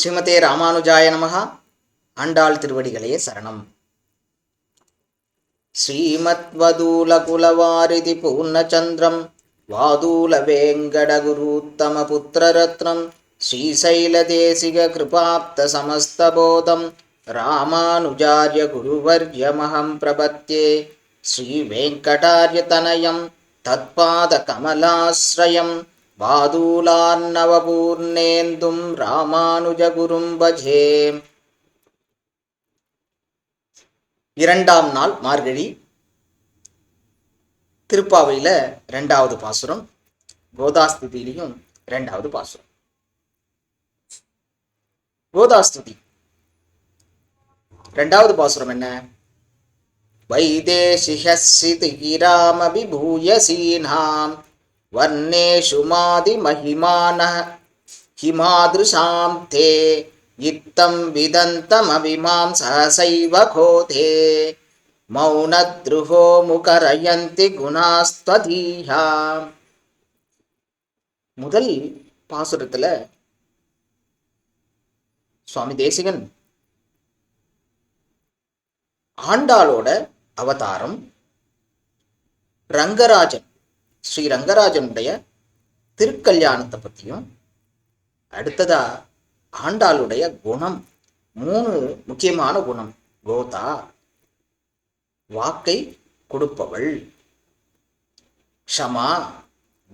ஸ்ரீமதே ராமானுஜாய நமகா ஆண்டாள் திருவடிகளே சரணம். శ్రీమద్వదూలకులవారిది పూర్ణచంద్రం వాదూల వెంకటగురుత్తమపుత్రరత్నం శ్రీశైలదేశిక కృపాప్త సమస్తబోధం రామానుజార్య గురువర్యమహం ప్రపత్యే శ్రీవేంకటార్యతనయం తత్పాదకమలాశ్రయం वादूलान्नवपूर्णेन्दुं रामानुजगुरुं भजे இரண்டாம் நாள் மார்கழி திருப்பாவையில் ரெண்டாவது பாசுரம் கோதாஸ்துதியிலையும் ரெண்டாவது பாசுரம் கோதாஸ்துதி ரெண்டாவது பாசுரம் என்ன வைதேசிஹிராமபிபூயசீனாம் வர்ணேஷு மாதி மகிமான ஹிமாதிருஷாம் தே இத்தம் விதந்தமவிமாம் சகசைவ கோதே மௌனத்ருஹோ முகரயந்தி குணாஸ்துவதீயா முதல் பாசுரத்துல சுவாமி தேசிகன் ஆண்டாளோட அவதாரம் ரங்கராஜன் ஸ்ரீ ரங்கராஜனுடைய திருக்கல்யாணத்தை பற்றியும் அடுத்ததா ஆண்டாளுடைய குணம் மூணு முக்கியமான குணம் கோதா வாக்கை கொடுப்பவள். ஷமா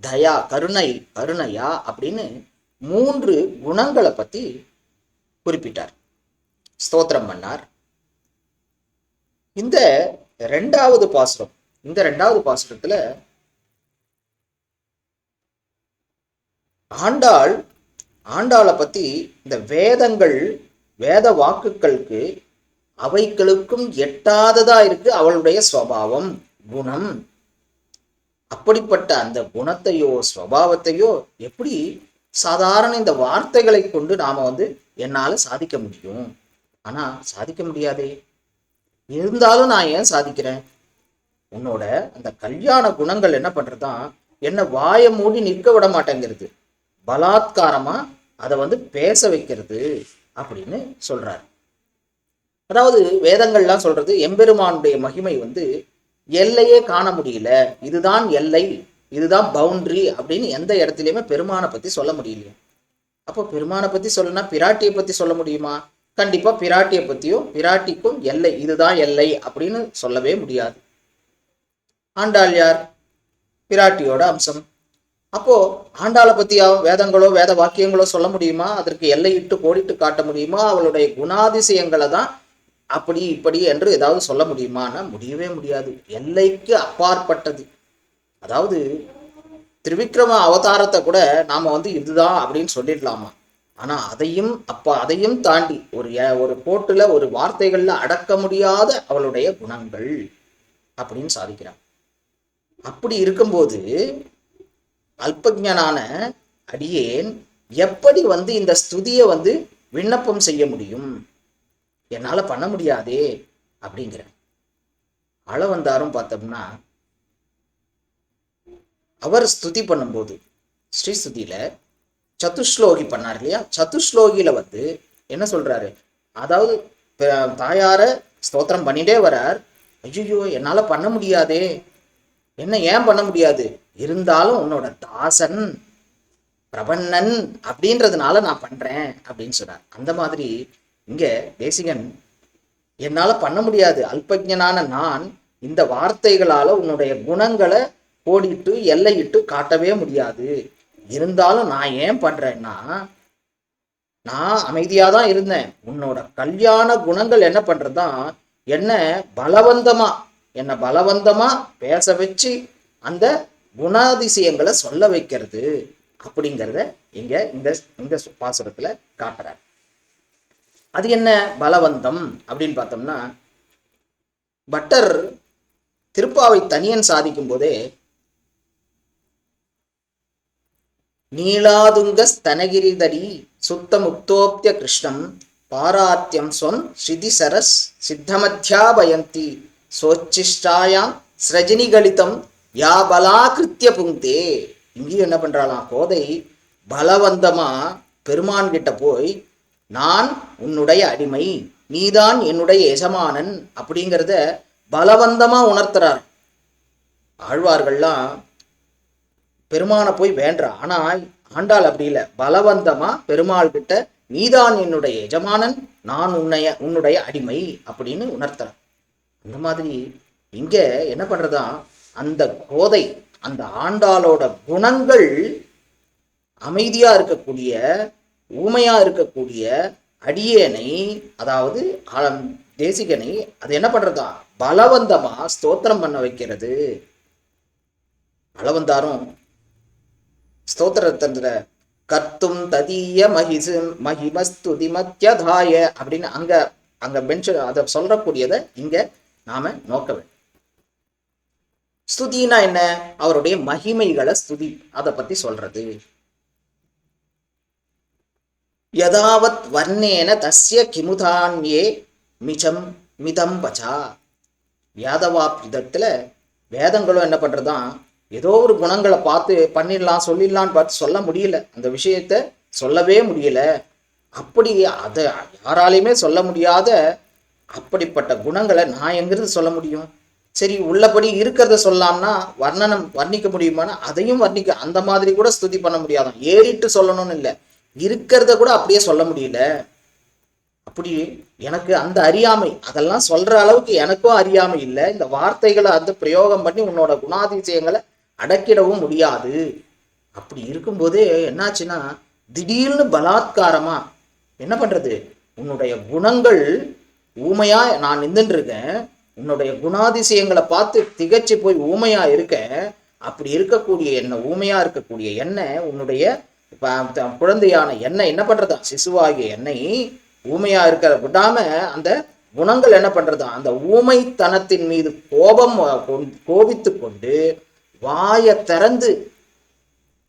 தயா கருணை கருணையா அப்படின்னு மூன்று குணங்களை பத்தி குறிப்பிட்டார். ஸ்தோத்திரம் பண்ணார். இந்த ரெண்டாவது பாசுரம் இந்த ரெண்டாவது பாசுரத்தில் ஆண்டாள் ஆண்டாளை பற்றி இந்த வேதங்கள் வேத வாக்குகளுக்கு அவைகளுக்கும் எட்டாததா இருக்கு அவளுடைய ஸ்வபாவம் குணம். அப்படிப்பட்ட அந்த குணத்தையோ ஸ்வபாவத்தையோ எப்படி சாதாரண இந்த வார்த்தைகளை கொண்டு நாம வந்து என்னால சாதிக்க முடியும்? ஆனா சாதிக்க முடியாதே. இருந்தாலும் நான் ஏன் சாதிக்கிறேன்? உன்னோட அந்த கல்யாண குணங்கள் என்ன பண்றதுதான்? என்ன வாயை மூடி நிற்க விட மாட்டேங்கிறது. பலாத்காரமாக அதை வந்து பேச வைக்கிறது அப்படின்னு சொல்கிறார் அதாவது வேதங்கள்லாம் சொல்கிறது எம்பெருமானுடைய மகிமை வந்து எல்லையே காண முடியல இதுதான் எல்லை இதுதான் பவுண்டரி அப்படின்னு எந்த இடத்துலையுமே பெருமானை பற்றி சொல்ல முடியலையே. அப்போ பெருமானை பற்றி சொல்லணும்னா பிராட்டியை பற்றி சொல்ல முடியுமா? கண்டிப்பாக பிராட்டியை பற்றியும் பிராட்டிக்கும் எல்லை இதுதான் எல்லை அப்படின்னு சொல்லவே முடியாது. ஆண்டாள் யார்? பிராட்டியோட அம்சம். அப்போ ஆண்டாளை பத்தியா வேதங்களோ வேத வாக்கியங்களோ சொல்ல முடியுமா? அதற்கு எல்லையிட்டு கோடிட்டு காட்ட முடியுமா? அவளுடைய குணாதிசயங்களை தான் அப்படி இப்படி என்று ஏதாவது சொல்ல முடியுமான்னா முடியவே முடியாது. எல்லைக்கு அப்பாற்பட்டது. அதாவது திரிவிக்ரம அவதாரத்தை கூட நாம வந்து இதுதான் அப்படின்னு சொல்லிடலாமா? ஆனா அதையும் அப்ப அதையும் தாண்டி ஒரு ஒரு கோட்டுல ஒரு வார்த்தைகள்ல அடக்க முடியாத அவளுடைய குணங்கள் அப்படின்னு சாதிக்கிறான். அப்படி இருக்கும்போது அல்பஜனான அடியேன் எப்படி வந்து இந்த ஸ்துதியை வந்து விண்ணப்பம் செய்ய முடியும்? என்னால் பண்ண முடியாதே அப்படிங்கிற அளவந்தாரும் பார்த்தோம்னா அவர் ஸ்துதி பண்ணும்போது ஸ்ரீ ஸ்துதியில சதுஸ்லோகி பண்ணார் இல்லையா? சதுஸ்லோகியில வந்து என்ன சொல்றாரு? அதாவது தாயார ஸ்தோத்திரம் பண்ணிட்டே வரார். ஐயோ என்னால் பண்ண முடியாதே. என்ன ஏன் பண்ண முடியாது? இருந்தாலும் உன்னோட தாசன் பிரபன்னன் அப்படின்றதுனால நான் பண்றேன் அப்படின்னு சொன்னார். அந்த மாதிரி இங்க தேசிகன் என்னால பண்ண முடியாது. அல்பஜனான நான் இந்த வார்த்தைகளால உன்னுடைய குணங்களை கோடிட்டு எல்லையிட்டு காட்டவே முடியாது. இருந்தாலும் நான் ஏன் பண்றேன்னா நான் அமைதியா தான் இருந்தேன். உன்னோட கல்யாண குணங்கள் என்ன பண்றதுதான் என்ன பலவந்தமா என்ன பலவந்தமா பேச வச்சு அந்த குணாதிசயங்களை சொல்ல வைக்கிறது அப்படிங்கிறத இங்க இந்த இந்த பாசுரத்துல காட்டுறார். அது என்ன? பலவந்தம் அப்படின்னு பார்த்தோம்னா பட்டர் திருப்பாவை தனியன் சாதிக்கும் போதே நீலாதுங்க ஸ்தனகிரிதரி சுத்த முக்தோப்திய கிருஷ்ணம் பாராத்தியம் ஸ்வம் ஸ்ரிதிசரஸ் சித்தமத்யாபயந்தி சோச்சிஷ்டாயாம் ஸ்ரஜினிகலிதம் யா கிருத்திய புங்தே இங்கேயும் என்ன பண்றாளாம்? கோதை பலவந்தமா பெருமான் கிட்ட போய் நான் உன்னுடைய அடிமை நீதான் என்னுடைய எஜமானன் அப்படிங்கிறத பலவந்தமா உணர்த்துறார். ஆழ்வார்கள்லாம் பெருமானை போய் வேண்டா ஆனா ஆண்டாள் அப்படி இல்லை. பலவந்தமா பெருமாள் கிட்ட நீதான் என்னுடைய எஜமானன் நான் உன்னைய உன்னுடைய அடிமை அப்படின்னு உணர்த்துறான் அந்த மாதிரி இங்க என்ன பண்றதா அந்த கோதை அந்த ஆண்டாளோட குணங்கள் அமைதியா இருக்கக்கூடிய ஊமையா இருக்கக்கூடிய அடியேனை அதாவது ஆழம் தேசிகனை அது என்ன பண்றதா? பலவந்தமா ஸ்தோத்திரம் பண்ண வைக்கிறது. பலவந்தாரும் ஸ்தோத்திரத்துல கர்த்தும் ததிய மகிசு மகிமஸ்துதி மத்தியதாய அப்படின்னு அங்க அங்க மென்ஷன் அதை சொல்லக்கூடியதை இங்க நாம நோக்க வேண்டும். ஸ்துதினா என்ன? அவருடைய மகிமைகளை ஸ்துதி அதை பத்தி சொல்றது. யதாவத் வர்ணேன தஸ்ய கிமுதான்யே மிச்சம் மிதம் பச்சா. விதத்துல வேதங்களும் என்ன பண்றதுதான் ஏதோ ஒரு குணங்களை பார்த்து பண்ணிடலாம் சொல்லிடலான்னு பார்த்து சொல்ல முடியல. அந்த விஷயத்த சொல்லவே முடியல. அப்படி அதை யாராலையுமே சொல்ல முடியாத அப்படிப்பட்ட குணங்களை நான் எங்கிருந்து சொல்ல முடியும்? சரி உள்ளபடி இருக்கிறத சொல்லலாம்னா வர்ணனம் வர்ணிக்க முடியுமானா? அதையும் வர்ணிக்க அந்த மாதிரி கூட ஸ்துதி பண்ண முடியாதான். ஏறிட்டு சொல்லணும்னு இல்லை. இருக்கிறத கூட அப்படியே சொல்ல முடியல. அப்படி எனக்கு அந்த அறியாமை அதெல்லாம் சொல்ற அளவுக்கு எனக்கும் அறியாமை இல்லை. இந்த வார்த்தைகளை அந்த பிரயோகம் பண்ணி உன்னோட குணாதிசயங்களை அடக்கிடவும் முடியாது. அப்படி இருக்கும்போதே என்னாச்சுன்னா திடீர்னு பலாத்காரமா என்ன பண்றது? உன்னுடைய குணங்கள் ஊமையா நான் நின்றுட்டு இருக்கேன். உன்னுடைய குணாதிசயங்களை பார்த்து திகச்சு போய் ஊமையா இருக்க அப்படி இருக்கக்கூடிய என்ன ஊமையா இருக்கக்கூடிய எண்ணெய் உன்னுடைய த- குழந்தையான எண்ணெய் என்ன பண்றதா? சிசுவாகிய எண்ணெய் ஊமையா இருக்கிற விடாம அந்த குணங்கள் என்ன பண்றதா? அந்த ஊமைத்தனத்தின் மீது கோபம் கோபித்து கொண்டு வாயை திறந்து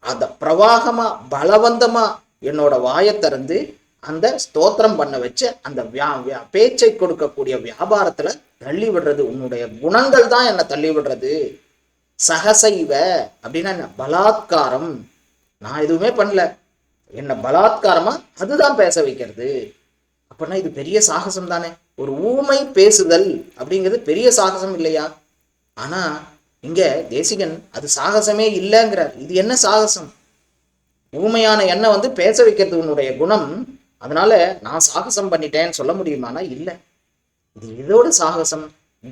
அந்த பிரவாகமா பலவந்தமா என்னோட வாயை திறந்து அந்த ஸ்தோத்திரம் பண்ண வச்சு அந்த வியா வியா- பேச்சை கொடுக்கக்கூடிய வியாபாரத்துல தள்ளி விடுறது உன்னுடைய குணங்கள் தான் என்னை தள்ளி விடுறது சகசைவ அப்படின்னா என்ன? பலாத்காரம். நான் எதுவுமே பண்ணல. என்ன பலாத்காரமா? அதுதான் பேச வைக்கிறது. அப்படின்னா இது பெரிய சாகசம் தானே. ஒரு ஊமை பேசுதல் அப்படிங்கிறது பெரிய சாகசம் இல்லையா? ஆனா இங்க தேசிகன் அது சாகசமே இல்லைங்கிறார். இது என்ன சாகசம்? ஊமையான எண்ணம் வந்து பேச வைக்கிறது உன்னுடைய குணம். அதனால நான் சாகசம் பண்ணிட்டேன்னு சொல்ல முடியுமானா? இல்லை. இது இதோட சாகசம்.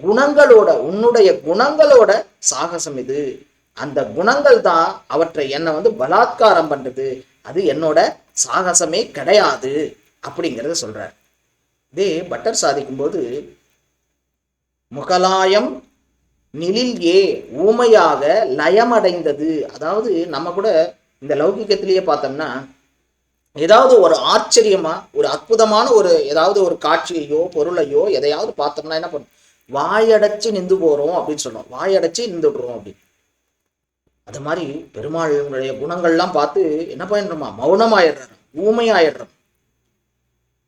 குணங்களோட உன்னுடைய குணங்களோட சாகசம் இது. அந்த குணங்கள் தான் அவற்றை என்னை வந்து பலாத்காரம் பண்றது. அது என்னோட சாகசமே கிடையாது அப்படிங்கிறத சொல்றார். இதே பட்டர் சாதிக்கும்போது முகலாயம் நிலில் ஏ ஊமையாக லயமடைந்தது. அதாவது நம்ம கூட இந்த லௌகிக்கத்திலேயே பார்த்தோம்னா ஏதாவது ஒரு ஆச்சரியமா ஒரு அற்புதமான ஒரு ஏதாவது ஒரு காட்சியையோ பொருளையோ எதையாவது பார்த்தோம்னா என்ன பண்ணும்? வாயடைச்சு நின்று போறோம் அப்படின்னு சொல்லுவோம் வாயடைச்சு நின்றுடுறோம் அப்படின்னு. அது மாதிரி பெருமாளுடைய குணங்கள்லாம் பார்த்து என்ன பண்ணிடுறோமா? மௌனமாயிடுறோம் ஊமையாயிடுறோம்.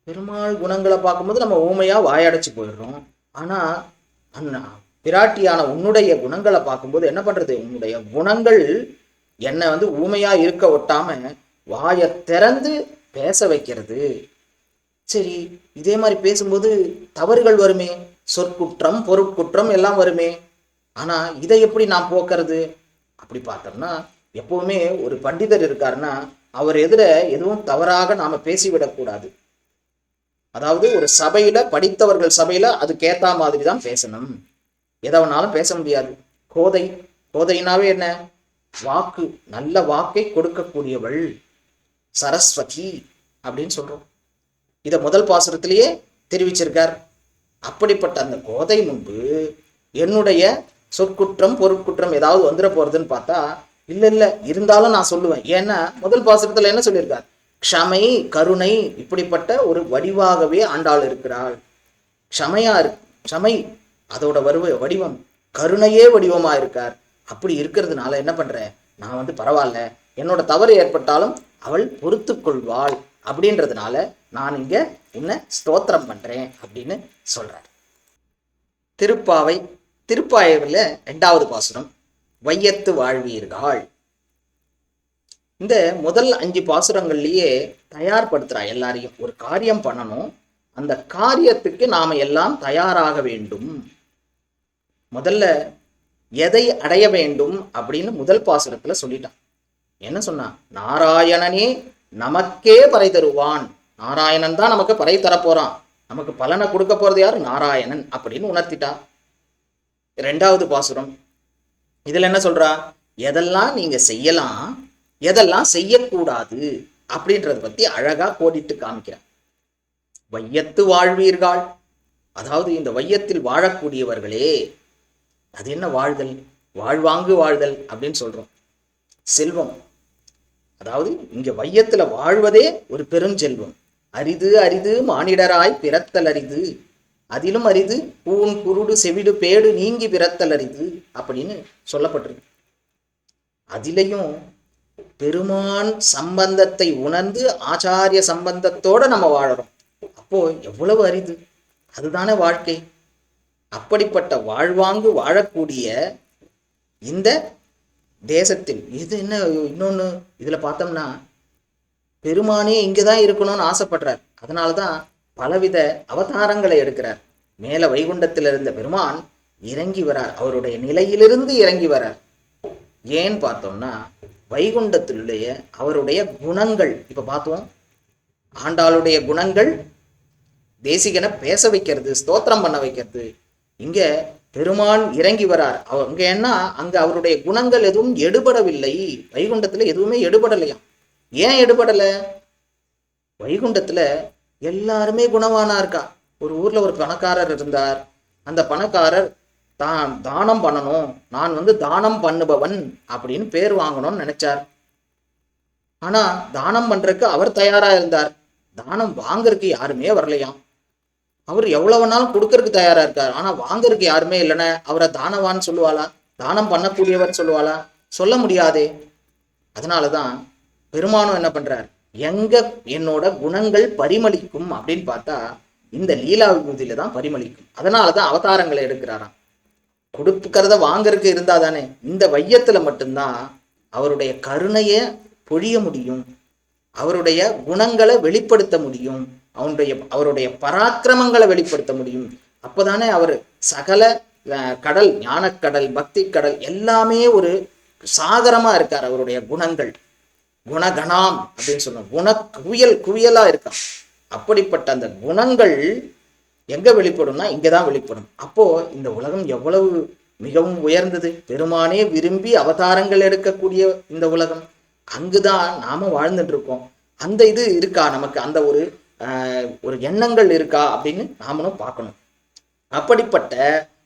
பெருமாள் குணங்களை பார்க்கும்போது நம்ம ஊமையா வாயடைச்சு போயிடுறோம். ஆனா அண்ணா பிராட்டியான உன்னுடைய குணங்களை பார்க்கும்போது என்ன பண்றது? உன்னுடைய குணங்கள் என்னை வந்து ஊமையா இருக்க ஒட்டாம வாயை திறந்து பேச வைக்கிறது. சரி இதே மாதிரி பேசும்போது தவறுகள் வருமே? சொற்குற்றம் பொருட்குற்றம் எல்லாம் வருமே? ஆனால் இதை எப்படி நான் போக்குறது? அப்படி பார்த்தோம்னா எப்போவுமே ஒரு பண்டிதர் இருக்காருன்னா அவர் எதிர எதுவும் தவறாக நாம் பேசிவிடக்கூடாது அதாவது ஒரு சபையில் படித்தவர்கள் சபையில் அதுக்கேற்ற மாதிரி தான் பேசணும். எதை வேணாலும் பேச முடியாது. கோதை. கோதைனாவே என்ன? வாக்கு. நல்ல வாக்கை கொடுக்கக்கூடியவள். சரஸ்வதி அப்படின்னு சொல்றோம். இதை முதல் பாசுரத்திலேயே தெரிவிச்சிருக்கார். அப்படிப்பட்ட அந்த கோதை முன்பு என்னுடைய சொற்குற்றம் பொருட்குற்றம் ஏதாவது வந்துட போறதுன்னு பார்த்தா இல்ல இல்ல இருந்தாலும் நான் சொல்லுவேன். ஏன்னா முதல் பாசுரத்துல என்ன சொல்லியிருக்கார்? க்ஷமை கருணை இப்படிப்பட்ட ஒரு வடிவாகவே ஆண்டாள் இருக்கிறாள். க்ஷமையா இருக்கு க்ஷமை அதோட வருவ வடிவம் கருணையே வடிவமா இருக்கார். அப்படி இருக்கிறதுனால என்ன பண்ணுறேன் நான் வந்து பரவாயில்ல என்னோட தவறு ஏற்பட்டாலும் அவள் பொறுத்து கொள்வாள் அப்படின்றதுனால நான் இங்க உன்னை ஸ்தோத்திரம் பண்றேன் அப்படின்னு சொல்றார். திருப்பாவை திருப்பாவையில் ரெண்டாவது பாசுரம் வையத்து வாழ்வீர்கள் இந்த முதல் அஞ்சு பாசுரங்கள்லயே தயார்படுத்துறா எல்லாரையும். ஒரு காரியம் பண்ணணும். அந்த காரியத்துக்கு நாம எல்லாம் தயாராக வேண்டும். முதல்ல எதை அடைய வேண்டும் அப்படின்னு முதல் பாசுரத்துல சொல்லிட்டான். என்ன சொன்னா? நாராயணனே நமக்கே பறை தருவான். நாராயணன் தான் நமக்கு பறை தரப்போறான். நமக்கு பலனை கொடுக்க போறது யார்? நாராயணன் அப்படின்னு உணர்த்திட்டான் ரெண்டாவது பாசுரம். இதுல என்ன சொல்றா? எதெல்லாம் நீங்க செய்யலாம் எதெல்லாம் செய்யக்கூடாது அப்படின்றத பத்தி அழகா கோடிட்டு காமிக்கிறார் வையத்து வாழ்வீர்கள் அதாவது இந்த வையத்தில் வாழக்கூடியவர்களே அது என்ன வாழ்தல்? வாழ்வாங்கு வாழ்தல் அப்படின்னு சொல்றோம். செல்வம். அதாவது இங்க வையத்துல வாழ்வதே ஒரு பெருஞ்செல்வம் அரிது அரிது மானிடராய் பிறத்தல் அரிது. அதிலும் அரிது பூன் குருடு செவிடு பேடு நீங்கி பிறத்தல் அரிது அப்படின்னு சொல்லப்பட்டிருக்கு. அதிலையும் பெருமான் சம்பந்தத்தை உணர்ந்து ஆச்சாரிய சம்பந்தத்தோட நம்ம வாழறோம். அப்போ எவ்வளவு அரிது? அதுதானே வாழ்க்கை. அப்படிப்பட்ட வாழ்வாங்கு வாழக்கூடிய இந்த தேசத்தில் இது என்ன இன்னொன்று இதில் பார்த்தோம்னா பெருமானே இங்கே தான் இருக்கணும்னு ஆசைப்படுறார். அதனால தான் பலவித அவதாரங்களை எடுக்கிறார். மேலே வைகுண்டத்தில் இருந்த பெருமான் இறங்கி வரார். அவருடைய நிலையிலிருந்து இறங்கி வரார். ஏன்னு பார்த்தோம்னா வைகுண்டத்திலுடைய அவருடைய குணங்கள் இப்போ பார்த்தோம் ஆண்டாளுடைய குணங்கள் தேசிகனை பேச வைக்கிறது ஸ்தோத்திரம் பண்ண வைக்கிறது. இங்கே பெருமான் இறங்கி வரார். அங்க என்ன? அங்க அவருடைய குணங்கள் எதுவும் எடுபடவில்லை. வைகுண்டத்துல எதுவுமே எடுபடலையாம் ஏன் எடுபடல? வைகுண்டத்துல எல்லாருமே குணவானா இருக்கா ஒரு ஊர்ல ஒரு பணக்காரர் இருந்தார். அந்த பணக்காரர் தான் தானம் பண்ணணும். நான் வந்து தானம் பண்ணுபவன் அப்படின்னு பேர் வாங்கணும்னு நினைச்சார். ஆனா தானம் பண்றதுக்கு அவர் தயாரா இருந்தார். தானம் வாங்கறதுக்கு யாருமே வரலையாம் அவர் எவ்வளவு வேணாலும் கொடுக்கறதுக்கு தயாரா இருக்கார். ஆனா வாங்குறதுக்கு யாருமே இல்லைன்னு அவரை தானவான்னு சொல்லுவாளா? தானம் பண்ணக்கூடியவர் சொல்லுவாளா? சொல்ல முடியாதே. அதனாலதான் பெருமானும் என்ன பண்றார்? எங்க என்னோட குணங்கள் பரிமளிக்கும் அப்படின்னு பார்த்தா இந்த லீலா விபூதியில தான் பரிமளிக்கும். அதனாலதான் அவதாரங்களை எடுக்கிறாராம். கொடுக்கிறத வாங்கறதுக்கு இருந்தா தானே. இந்த வையத்துல மட்டும்தான் அவருடைய கருணையை பொழிய முடியும். அவருடைய குணங்களை வெளிப்படுத்த முடியும். அவனுடைய அவருடைய பராக்கிரமங்களை வெளிப்படுத்த முடியும். அப்போதானே அவர் சகல கடல் ஞானக்கடல் பக்தி கடல் எல்லாமே ஒரு சாகரமாக இருக்கார் அவருடைய குணங்கள். குணகணாம் அப்படின்னு சொன்னோம் குண குவியல் குவியலாக இருக்கான். அப்படிப்பட்ட அந்த குணங்கள் எங்கே வெளிப்படும்னா இங்கே தான் வெளிப்படும். அப்போது இந்த உலகம் எவ்வளவு மிகவும் உயர்ந்தது. பெருமானே விரும்பி அவதாரங்கள் எடுக்கக்கூடிய இந்த உலகம். அங்குதான் நாம வாழ்ந்துட்டு இருக்கோம். அந்த இது இருக்கா நமக்கு? அந்த ஒரு ஒரு எண்ணங்கள் இருக்கா அப்படின்னு நாமளும் பார்க்கணும். அப்படிப்பட்ட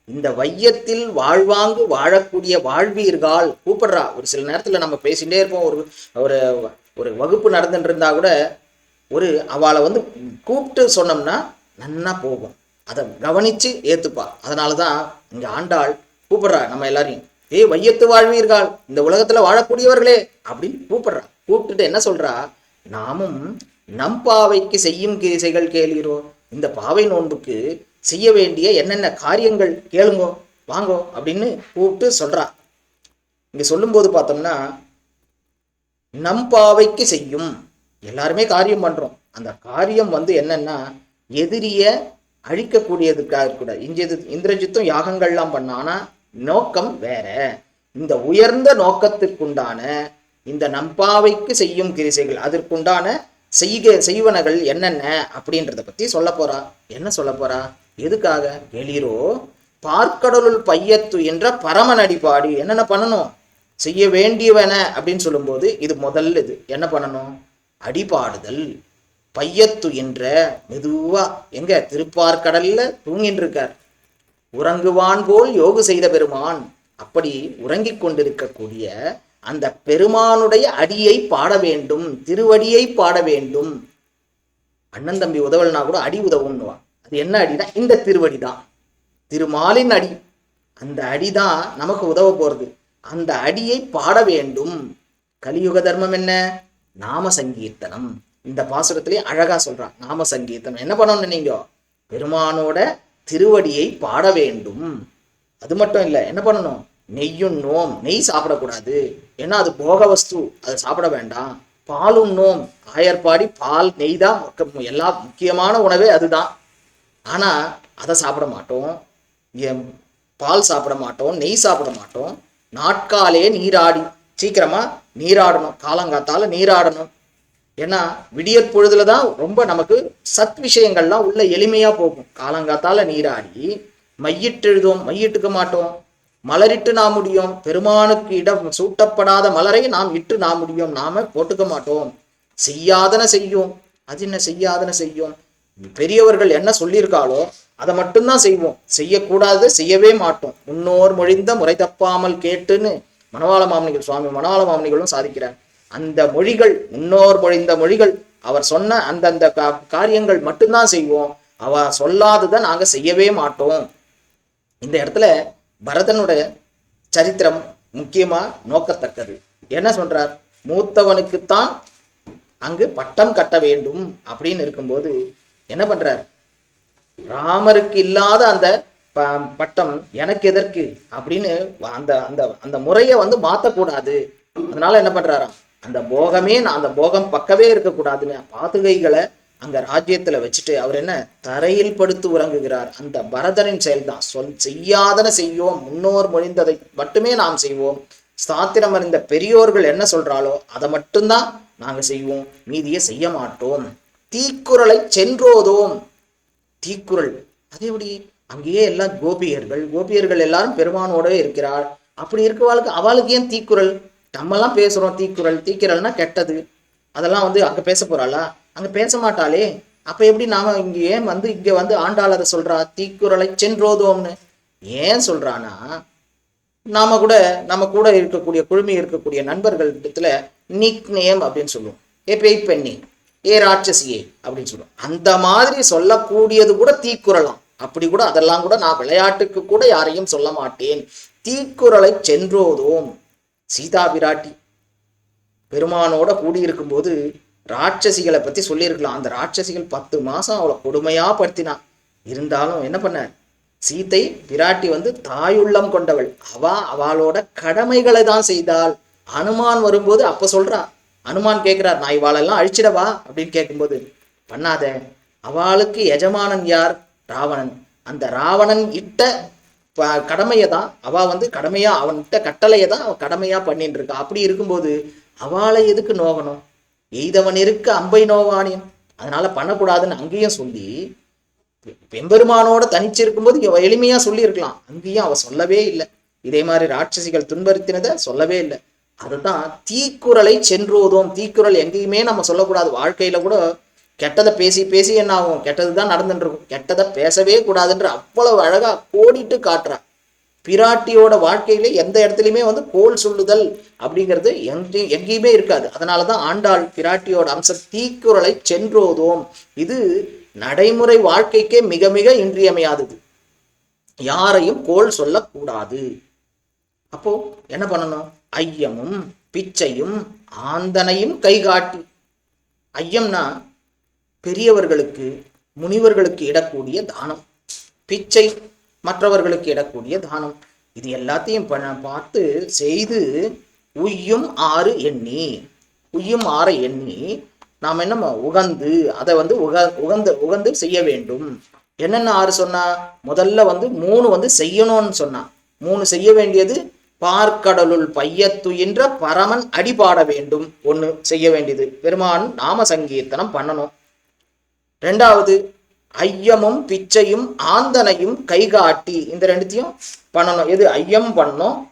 இந்த வையத்தில் வாழ்வாங்கு வாழக்கூடிய வாழ்வீர்கள் கூப்பிடுறா. ஒரு சில நேரத்துல நம்ம பேசிட்டே இருப்போம். ஒரு ஒரு ஒரு வகுப்பு நடந்துட்டு இருந்தா கூட ஒரு அவளை வந்து கூப்பிட்டு சொன்னோம்னா நன்னா போகும். அதை கவனிச்சு ஏத்துப்பா. அதனால தான் இங்க ஆண்டாள் கூப்பிடுறா நம்ம எல்லாரையும். ஏய் வையத்து வாழ்வீர்கள் இந்த உலகத்துல வாழக்கூடியவர்களே அப்படின்னு கூப்பிடுறா. கூப்பிட்டுட்டு என்ன சொல்றா? நாமும் நம் பாவைக்கு செய்யும் கிரிசைகள் கேளுகிறோ? இந்த பாவை நோன்புக்கு செய்ய வேண்டிய என்னென்ன காரியங்கள் கேளுங்கோ வாங்கோ அப்படின்னு கூப்பிட்டு சொல்றா. இங்க சொல்லும்போது பார்த்தோம்னா நம் பாவைக்கு செய்யும் எல்லாருமே காரியம் பண்றோம். அந்த காரியம் வந்து என்னன்னா எதிரிய அழிக்கக்கூடியதுக்காக இருக்கக்கூடாது இஞ்சது இந்திரஜித்தும் யாகங்கள்லாம் பண்ணானா நோக்கம் வேற. இந்த உயர்ந்த நோக்கத்திற்குண்டான இந்த நம்பாவைக்கு செய்யும் கிரிசைகள் அதற்குண்டான செய்க செய்வனகள் என்னென்ன அப்படின்றத பத்தி சொல்ல போறா. என்ன சொல்ல போறா? எதுக்காக? எளிரோ பார்க்கடலுள் பையத்து என்ற பரமன் அடிப்பாடி என்னென்ன பண்ணணும்? செய்ய வேண்டியவன அப்படின்னு சொல்லும்போது இது முதல் இது. என்ன பண்ணணும்? அடிபாடுதல். பையத்து என்ற மெதுவா எங்க? திருப்பார்கடல்ல தூங்கிட்டு இருக்கார் உறங்குவான் போல் யோகு செய்த பெருமான். அப்படி உறங்கிக் கொண்டிருக்கக்கூடிய அந்த பெருமானுடைய அடியை பாட வேண்டும் திருவடியை பாட வேண்டும். அண்ணன் தம்பி உதவலனா கூட அடி உதவுன்னுவான் அது என்ன அடினா இந்த திருவடி தான் திருமாலின் அடி. அந்த அடி தான் நமக்கு உதவ போகிறது அந்த அடியை பாட வேண்டும். கலியுக தர்மம் என்ன? நாம சங்கீர்த்தனம். இந்த பாசுரத்திலேயே அழகா சொல்றான். நாம சங்கீர்த்தனம். என்ன பண்ணணும் நீங்க? பெருமானோட திருவடியை பாட வேண்டும். அது மட்டும் இல்லை என்ன பண்ணணும்? நெய்யும் நோம். நெய் சாப்பிடக்கூடாது. ஏன்னா அது போக வஸ்து அதை சாப்பிட வேண்டாம். பாலும் நோம் ஆயர்பாடி பால் நெய் தான் எல்லா முக்கியமான உணவே அதுதான். ஆனா அதை சாப்பிட மாட்டோம். பால் சாப்பிட மாட்டோம். நெய் சாப்பிட மாட்டோம். நாட்காலே நீராடி. சீக்கிரமா நீராடணும். காலங்காத்தால நீராடணும். ஏன்னா விடியற் பொழுதுல தான் ரொம்ப நமக்கு சத் விஷயங்கள்லாம் உள்ள எளிமையா போகும். காலங்காத்தால நீராடி மையிட்டெழுதும் மையிட்டுக்க மாட்டோம். மலரிட்டு நாம் முடியும். பெருமானுக்கு இடம் சூட்டப்படாத மலரை நாம் இட்டு நாம் முடியும். நாம போட்டுக்க மாட்டோம். செய்யாதன செய்யும். அது என்ன செய்யாதன செய்யும்? பெரியவர்கள் என்ன சொல்லியிருக்காளோ அதை மட்டும்தான் செய்வோம். செய்யக்கூடாது செய்யவே மாட்டோம். முன்னோர் மொழிந்த முறை தப்பாமல் கேட்டுன்னு மணவாள மாமனிகள் சுவாமி மணவாள மாமனிகளும் சாதிக்கிறார். அந்த மொழிகள் முன்னோர் மொழிந்த மொழிகள் அவர் சொன்ன அந்தந்த கா- காரியங்கள் மட்டும்தான் செய்வோம். அவ சொல்லாததை நாங்க செய்யவே மாட்டோம். இந்த இடத்துல பரதனுடைய சரித்திரம் முக்கியமாக நோக்கத்தக்கது. என்ன சொல்றார்? மூத்தவனுக்குத்தான் அங்கு பட்டம் கட்ட வேண்டும் அப்படின்னு இருக்கும்போது என்ன பண்றார்? ராமருக்கு இல்லாத அந்த ப- பட்டம் எனக்கு எதற்கு? அப்படின்னு அந்த அந்த அந்த முறையை வந்து மாற்றக்கூடாது அதனால என்ன பண்றாராம்? அந்த போகமே நான் அந்த போகம் பக்கவே இருக்கக்கூடாதுன்னு பாதுகைகளை அங்க ராஜ்யத்துல வச்சுட்டு அவர் என்ன தரையில் படுத்து உறங்குகிறார். அந்த பரதனின் செயல்தான். சொல் செய்யாதன செய்வோம். முன்னோர் மொழிந்ததை மட்டுமே நாம் செய்வோம். சாத்திரம் அறிந்த பெரியோர்கள் என்ன சொல்றாலோ அதை மட்டும்தான் நாங்க செய்வோம். மீதியை செய்ய மாட்டோம். தீக்குறளை சென்றோதோம். தீக்குறள். அதேபடி எப்படி அங்கேயே எல்லாம் கோபியர்கள். கோபியர்கள் எல்லாரும் பெருமானோடவே இருக்கிறாள். அப்படி இருக்கவாளுக்கு அவளுக்கு ஏன் தீக்குறள்? நம்மலாம் பேசுறோம் தீக்குறள். தீக்குறள்னா கெட்டது. அதெல்லாம் வந்து அங்க பேச போறாளா? அங்கே பேச மாட்டாளே. அப்போ எப்படி நாம் இங்கே ஏன் வந்து இங்கே வந்து ஆண்டாள் அதை சொல்றா தீக்குறளை சென்றோதோம்னு? ஏன் சொல்கிறானா நாம கூட நம்ம கூட இருக்கக்கூடிய குழுமி இருக்கக்கூடிய நண்பர்கள் இடத்துல நிக் நேம் அப்படின்னு சொல்லுவோம். ஏ பேய் பெண்ணி ஏ ராட்சசியே அப்படின்னு சொல்லுவோம். அந்த மாதிரி சொல்லக்கூடியது கூட தீக்குறளாம். அப்படி கூட அதெல்லாம் கூட நான் விளையாட்டுக்கு கூட யாரையும் சொல்ல மாட்டேன். தீக்குறளை சென்றோதோம். சீதா பிராட்டி பெருமானோட கூடியிருக்கும்போது ராட்சசிகளை பற்றி சொல்லியிருக்கலாம். அந்த ராட்சசிகள் பத்து மாதம் அவளை கொடுமையாக படுத்தினான் இருந்தாலும் என்ன பண்ண? சீதை பிராட்டி வந்து தாயுள்ளம் கொண்டவள். அவ அவளோட கடமைகளை தான் செய்தாள். அனுமான் வரும்போது அப்ப சொல்றா. அனுமான் கேட்கிறார் நான் இவாளெல்லாம் அழிச்சிடவா? அப்படின்னு கேட்கும்போது பண்ணாத. அவளுக்கு எஜமானன் யார்? ராவணன். அந்த ராவணன் இட்ட ப- கடமையை தான் அவ வந்து கடமையா அவன்கிட்ட கட்டளையை தான் அவன் கடமையா பண்ணிட்டு இருக்கா அப்படி இருக்கும்போது அவளை எதுக்கு நோகணும்? எய்தவன் இருக்க அம்பை நோவானியன் அதனால பண்ணக்கூடாதுன்னு அங்கேயும் சொல்லி பெம்பெருமானோட தனிச்சு இருக்கும்போது இவ எளிமையா சொல்லியிருக்கலாம். அங்கேயும் அவ சொல்லவே இல்லை. இதே மாதிரி ராட்சசிகள் துன்புறுத்தினதை சொல்லவே இல்லை. அதுதான் தீக்குறளை சென்றோதும். தீக்குறள் எங்கேயுமே நம்ம சொல்லக்கூடாது. வாழ்க்கையில கூட கெட்டதை பேசி பேசி என்ன ஆகும்? கெட்டது தான் நடந்துட்டு இருக்கும். கெட்டதை பேசவே கூடாதுன்ற அவ்வளவு அழகா கோடிட்டு காட்டுறா. பிராட்டியோட வாழ்க்கையில எந்த இடத்துலையுமே வந்து கோல் சொல்லுதல் அப்படிங்கிறது எங்கே எங்கேயுமே இருக்காது. அதனால தான் ஆண்டாள் பிராட்டியோட அம்சம் தீக்குறளை சென்றோதோம். இது நடைமுறை வாழ்க்கைக்கே மிக மிக இன்றியமையாதது. யாரையும் கோல் சொல்லக்கூடாது. அப்போ என்ன பண்ணணும்? ஐயமும் பிச்சையும் ஆந்தனையும் கைகாட்டி. ஐயம்னா பெரியவர்களுக்கு முனிவர்களுக்கு இடக்கூடிய தானம். பிச்சை மற்றவர்களுக்கு இடக்கூடிய தானம். இது எல்லாத்தையும் பண்ண பார்த்து செய்து உய்யும் ஆறு எண்ணி உய்யும் ஆறை எண்ணி நாம் என்ன உகந்து அதை வந்து உக உகந்து உகந்து செய்ய வேண்டும். என்னென்ன ஆறு சொன்னா? முதல்ல வந்து மூணு வந்து செய்யணும்னு சொன்னா. மூணு செய்ய வேண்டியது பார்க்கடலுள் பையத்துயின்ற பரமன் அடிபாட வேண்டும். ஒன்று செய்ய வேண்டியது. பெருமான் நாம சங்கீர்த்தனம் பண்ணணும். ரெண்டாவது ஐயமும் பிச்சையும் ஆந்தனையும் கைகாட்டி. இந்த ரெண்டுத்தையும் பண்ணணும். எது ஐயம் பண்ணணும்?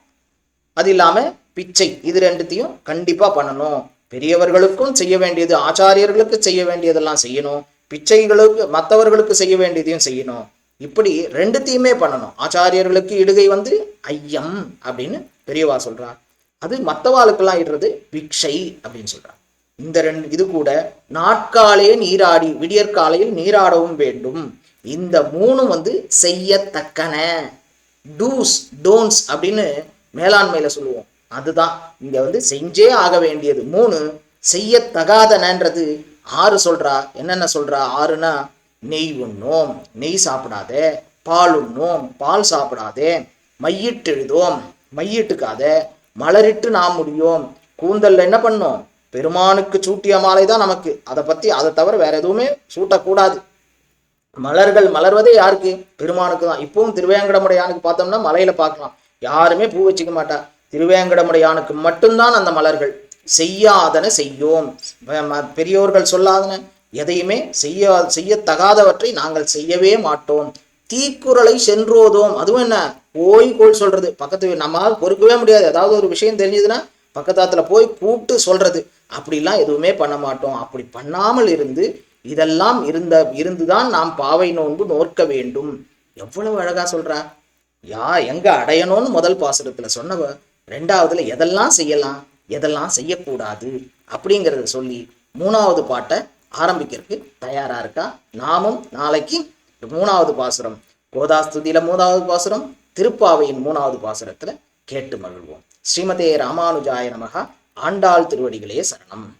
அது இல்லாம பிச்சை. இது ரெண்டுத்தையும் கண்டிப்பா பண்ணணும். பெரியவர்களுக்கும் செய்ய வேண்டியது ஆச்சாரியர்களுக்கு செய்ய வேண்டியதெல்லாம் செய்யணும். பிச்சைகளுக்கு மற்றவர்களுக்கு செய்ய வேண்டியதையும் செய்யணும். இப்படி ரெண்டுத்தையுமே பண்ணணும். ஆச்சாரியர்களுக்கு இடுகை வந்து ஐயம் அப்படின்னு பெரியவா சொல்றா. அது மற்றவாளுக்கெல்லாம் இடுறது பிக்ஷை அப்படின்னு சொல்றா. இந்த ரெண்டு இது கூட நாட்காலே நீராடி விடியற்காலையில் நீராடவும் வேண்டும். இந்த மூணும் வந்து செய்யத்தக்கன. டூஸ் டோன்ஸ் அப்படின்னு மேலாண்மையில சொல்லுவோம். அதுதான். இங்க வந்து செஞ்சே ஆக வேண்டியது. மூணு செய்யத்தகாதனன்றது. ஆறு சொல்றா என்னென்ன சொல்றா? ஆறுனா நெய் உண்ணோம். நெய் சாப்பிடாதே. பால் உண்ணோம். பால் சாப்பிடாதே. மையிட்டு எழுதோம் மையிட்டுக்காத. மலரிட்டு நாம் முடியும். கூந்தல்ல என்ன பண்ணோம்? பெருமானுக்கு சூட்டிய மாலை தான் நமக்கு. அதை பத்தி அதை தவிர வேற எதுவுமே சூட்டக்கூடாது. மலர்கள் மலர்வதே யாருக்கு? பெருமானுக்கு தான். இப்பவும் திருவேங்கடமுடையானுக்கு பார்த்தோம்னா மலையில பார்க்கலாம். யாருமே பூ வச்சுக்க மாட்டா. திருவேங்கடமுடையானுக்கு மட்டும்தான் அந்த மலர்கள். செய்யாதன செய்யோம். ம- பெரியோர்கள் சொல்லாதன எதையுமே செய்ய செய்யத்தகாதவற்றை நாங்கள் செய்யவே மாட்டோம். தீக்குறளை சென்றோதோம். அதுவும் என்ன? போய் கோள் சொல்றது. பக்கத்து நம்மால் பொறுக்கவே முடியாது. ஏதாவது ஒரு விஷயம் தெரிஞ்சதுன்னா பக்கத்தாத்தில் போய் கூப்பிட்டு சொல்கிறது அப்படிலாம் எதுவுமே பண்ண மாட்டோம். அப்படி பண்ணாமல் இருந்து இதெல்லாம் இருந்த இருந்துதான் நாம் பாவை நோன்பு நோற்க வேண்டும். எவ்வளவு அழகா சொல்றா. யா எங்க அடையணும்னு முதல் பாசுரத்துல சொன்னவ ரெண்டாவதுல எதெல்லாம் செய்யலாம் எதெல்லாம் செய்யக்கூடாது அப்படிங்கிறத சொல்லி மூணாவது பாட்டை ஆரம்பிக்கிறதுக்கு தயாரா இருக்கா. நாமும் நாளைக்கு மூணாவது பாசுரம். கோதாஸ்துதியில மூணாவது பாசுரம் திருப்பாவையின் மூணாவது பாசுரத்துல கேட்டு மகிழ்வோம். ஸ்ரீமதே ராமானுஜாய நமகா. ஆண்டாள் திருவடிகளே சரணம்.